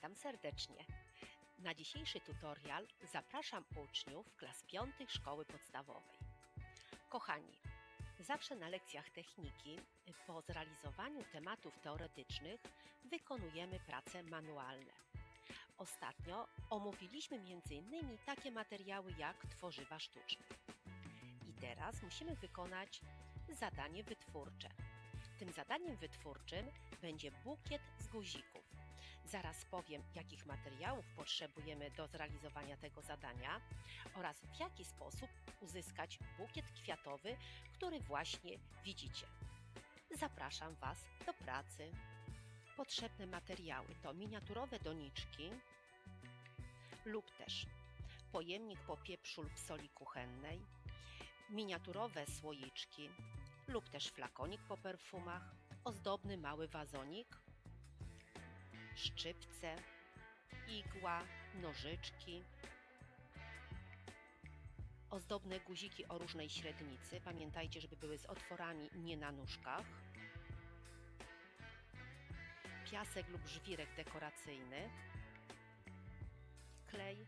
Witam serdecznie. Na dzisiejszy tutorial zapraszam uczniów klas piątych szkoły podstawowej. Kochani, zawsze na lekcjach techniki po zrealizowaniu tematów teoretycznych wykonujemy prace manualne. Ostatnio omówiliśmy m.in. takie materiały jak tworzywa sztuczne. I teraz musimy wykonać zadanie wytwórcze. Tym zadaniem wytwórczym będzie bukiet z guzików. Zaraz powiem, jakich materiałów potrzebujemy do zrealizowania tego zadania oraz w jaki sposób uzyskać bukiet kwiatowy, który właśnie widzicie. Zapraszam Was do pracy. Potrzebne materiały to miniaturowe doniczki lub też pojemnik popieprzu lub soli kuchennej, miniaturowe słoiczki lub też flakonik po perfumach, ozdobny mały wazonik, szczypce, igła, nożyczki, ozdobne guziki o różnej średnicy. Pamiętajcie, żeby były z otworami nie na nóżkach. Piasek lub żwirek dekoracyjny, klej,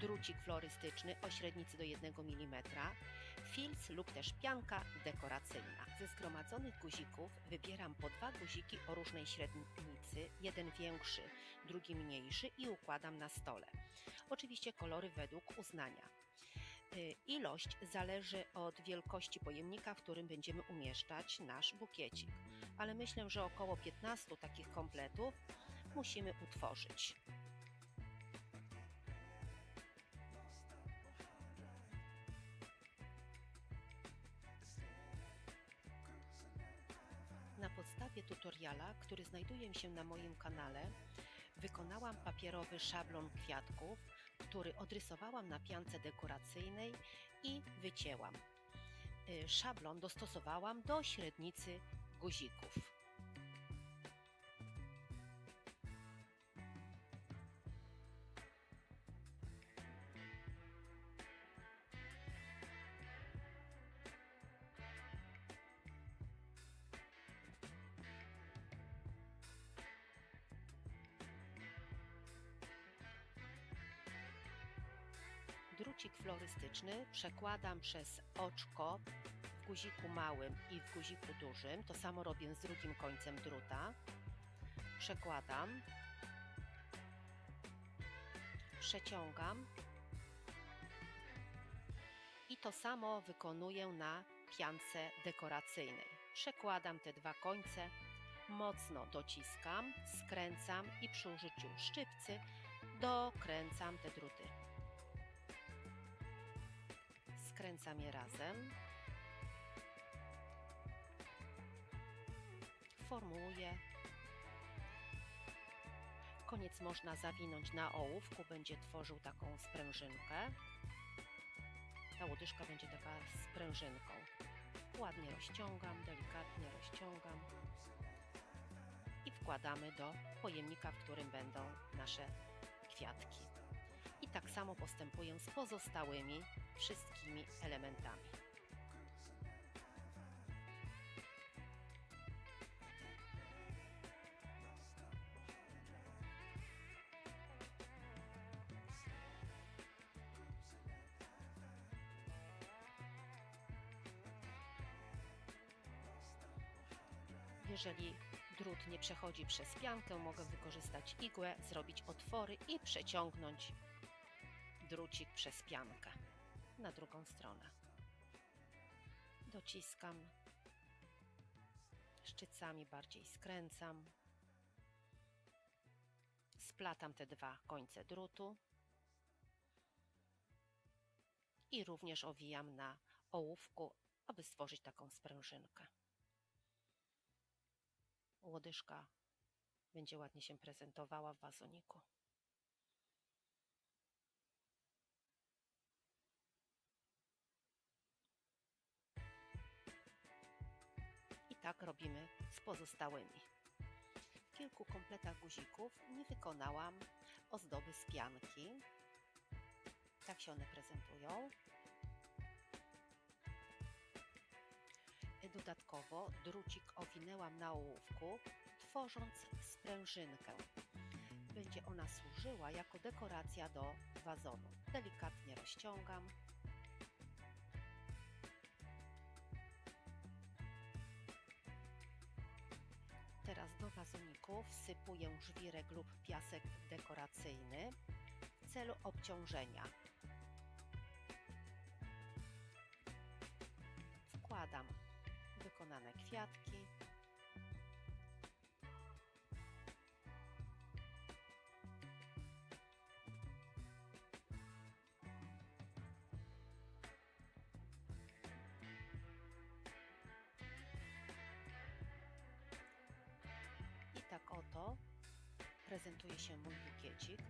drucik florystyczny o średnicy do 1 mm, filc lub też pianka dekoracyjna. Ze zgromadzonych guzików wybieram po dwa guziki o różnej średnicy, jeden większy, drugi mniejszy i układam na stole. Oczywiście kolory według uznania. Y, ilość zależy od wielkości pojemnika, w którym będziemy umieszczać nasz bukiecik, ale myślę, że około 15 takich kompletów musimy utworzyć. Podstawie tutoriala, który znajduje się na moim kanale, wykonałam papierowy szablon kwiatków, który odrysowałam na piance dekoracyjnej i wycięłam. Y, szablon dostosowałam do średnicy guzików. Drucik florystyczny przekładam przez oczko w guziku małym i w guziku dużym. To samo robię z drugim końcem druta. Przekładam. Przeciągam. I to samo wykonuję na piance dekoracyjnej. Przekładam te dwa końce, mocno dociskam, skręcam i przy użyciu szczypcy dokręcam te druty skręcam je razem. Formułuję. Koniec można zawinąć na ołówku, będzie tworzył taką sprężynkę. Ta łodyżka będzie taka sprężynką. Ładnie rozciągam, delikatnie rozciągam i wkładamy do pojemnika, w którym będą nasze kwiatki. Tak samo postępuję z pozostałymi wszystkimi elementami. Jeżeli drut nie przechodzi przez piankę, mogę wykorzystać igłę, zrobić otwory i przeciągnąć drucik przez piankę na drugą stronę. Dociskam, szczycami bardziej skręcam, splatam te dwa końce drutu i również owijam na ołówku, aby stworzyć taką sprężynkę. Łodyżka będzie ładnie się prezentowała w wazoniku. Tak robimy z pozostałymi. W kilku kompletach guzików nie wykonałam ozdoby z pianki. Tak się one prezentują. Dodatkowo drucik owinęłam na ołówku, tworząc sprężynkę. będzie ona służyła jako dekoracja do wazonu. Delikatnie rozciągam. Do wazoniku wsypuję żwirek lub piasek dekoracyjny w celu obciążenia. Wkładam wykonane kwiatki. Prezentuje się mój bukiecik.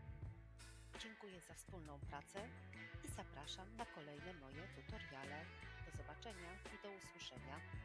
Dziękuję za wspólną pracę i zapraszam na kolejne moje tutoriale. Do zobaczenia i do usłyszenia.